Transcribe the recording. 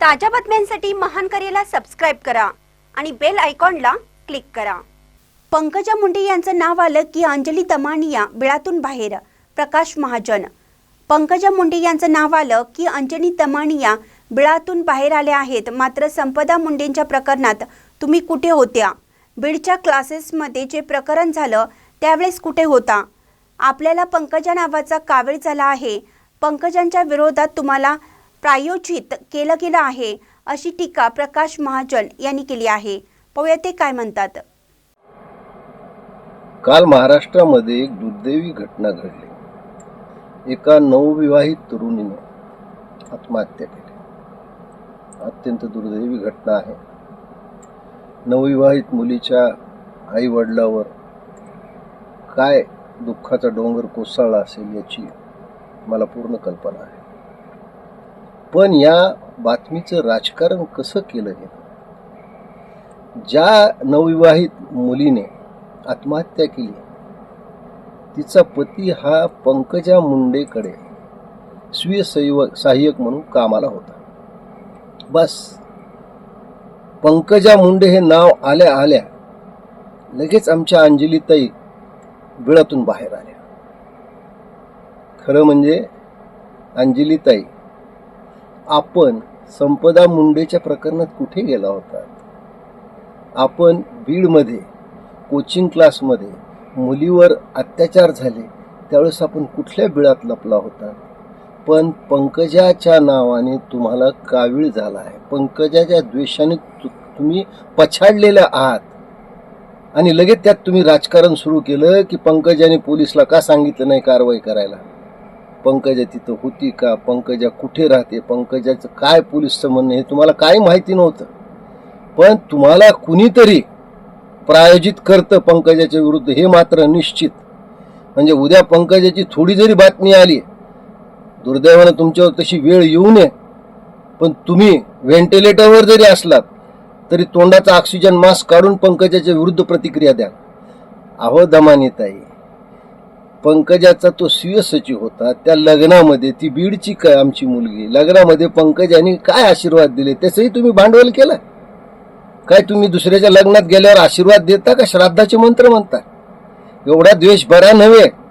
ताज्या बातम्यांसाठी महान करेला सबस्क्राईब करा आणि बेल आयकॉनला क्लिक करा. पंकजा मुंडे यांचं नाव आलं की अंजली दमानिया बिळातून बाहेर प्रकाश महाजन. पंकजा मुंडे यांचं नाव आलं की अंजली दमानिया बिळातून बाहेर आल्या आहेत. मात्र संपदा मुंडेंच्या प्रकरणात तुम्ही कुठे होत्या? बीडच्या क्लासेसमध्ये जे प्रकरण झालं त्यावेळेस कुठे होता? आपल्याला पंकजा नावाचा कावीळ झाला आहे. पंकजांच्या विरोधात तुम्हाला प्रायोजित केलं गेलं आहे अशी टीका प्रकाश महाजन यांनी केली आहे. पाहूया ते काय म्हणतात. काल महाराष्ट्रामध्ये एक दुर्दैवी घटना घडली. एका नवविवाहित तरुणीने आत्महत्या केली. अत्यंत दुर्दैवी घटना आहे. नवविवाहित मुलीच्या आई वडिलावर काय दुःखाचा डोंगर कोसळला असेल याची मला पूर्ण कल्पना आहे. पण या बातमीचं राजकारण कसं केलं गेलं? ज्या नवविवाहित मुलीने आत्महत्या केली तिचा पती हा पंकजा मुंडेकडे स्वीय सैवक सहाय्यक म्हणून कामाला होता. बस. पंकजा मुंडे हे नाव आल्या आल्या लगेच आमच्या अंजलीताई बिळातून बाहेर आल्या. खरं म्हणजे अंजलीताई आपण संपदा मुंडेच्या प्रकरणात कुठे गेला होता? आपण बीडमध्ये कोचिंग क्लासमध्ये मुलीवर अत्याचार झाले त्यावेळेस आपण कुठल्या बिळात लपला होता? पण पंकजाच्या नावाने तुम्हाला कावीळ झाला आहे. पंकजाच्या द्वेषाने तु- तुम्ही पछाडलेल्या आहात. आणि लगेच त्यात तुम्ही राजकारण सुरू केलं की पंकजाने पोलिसला का सांगितलं नाही कारवाई करायला? पंकजा तिथं होती का? पंकजा कुठे राहते? पंकजाचं काय पोलीसचं म्हणणं हे तुम्हाला काही माहिती नव्हतं. पण तुम्हाला कुणीतरी प्रायोजित करतं पंकजाच्या विरुद्ध हे मात्र निश्चित. म्हणजे उद्या पंकजाची थोडी जरी बातमी आली दुर्दैवानं तुमच्यावर तशी वेळ येऊ नये पण तुम्ही व्हेंटिलेटरवर जरी असलात तरी तोंडाचा ऑक्सिजन मास्क काढून पंकजाच्या विरुद्ध प्रतिक्रिया द्या. अहो दमानिताई पंकजाचा तो स्वीय सचिव होता त्या लग्नामध्ये ती बीडची काय आमची मुलगी लग्नामध्ये पंकजाने काय आशीर्वाद दिले त्याचंही तुम्ही भांडवल केलं? काय तुम्ही दुसऱ्याच्या लग्नात गेल्यावर आशीर्वाद देता का? श्राद्धाचे मंत्र म्हणता. एवढा द्वेष बरा नव्हे.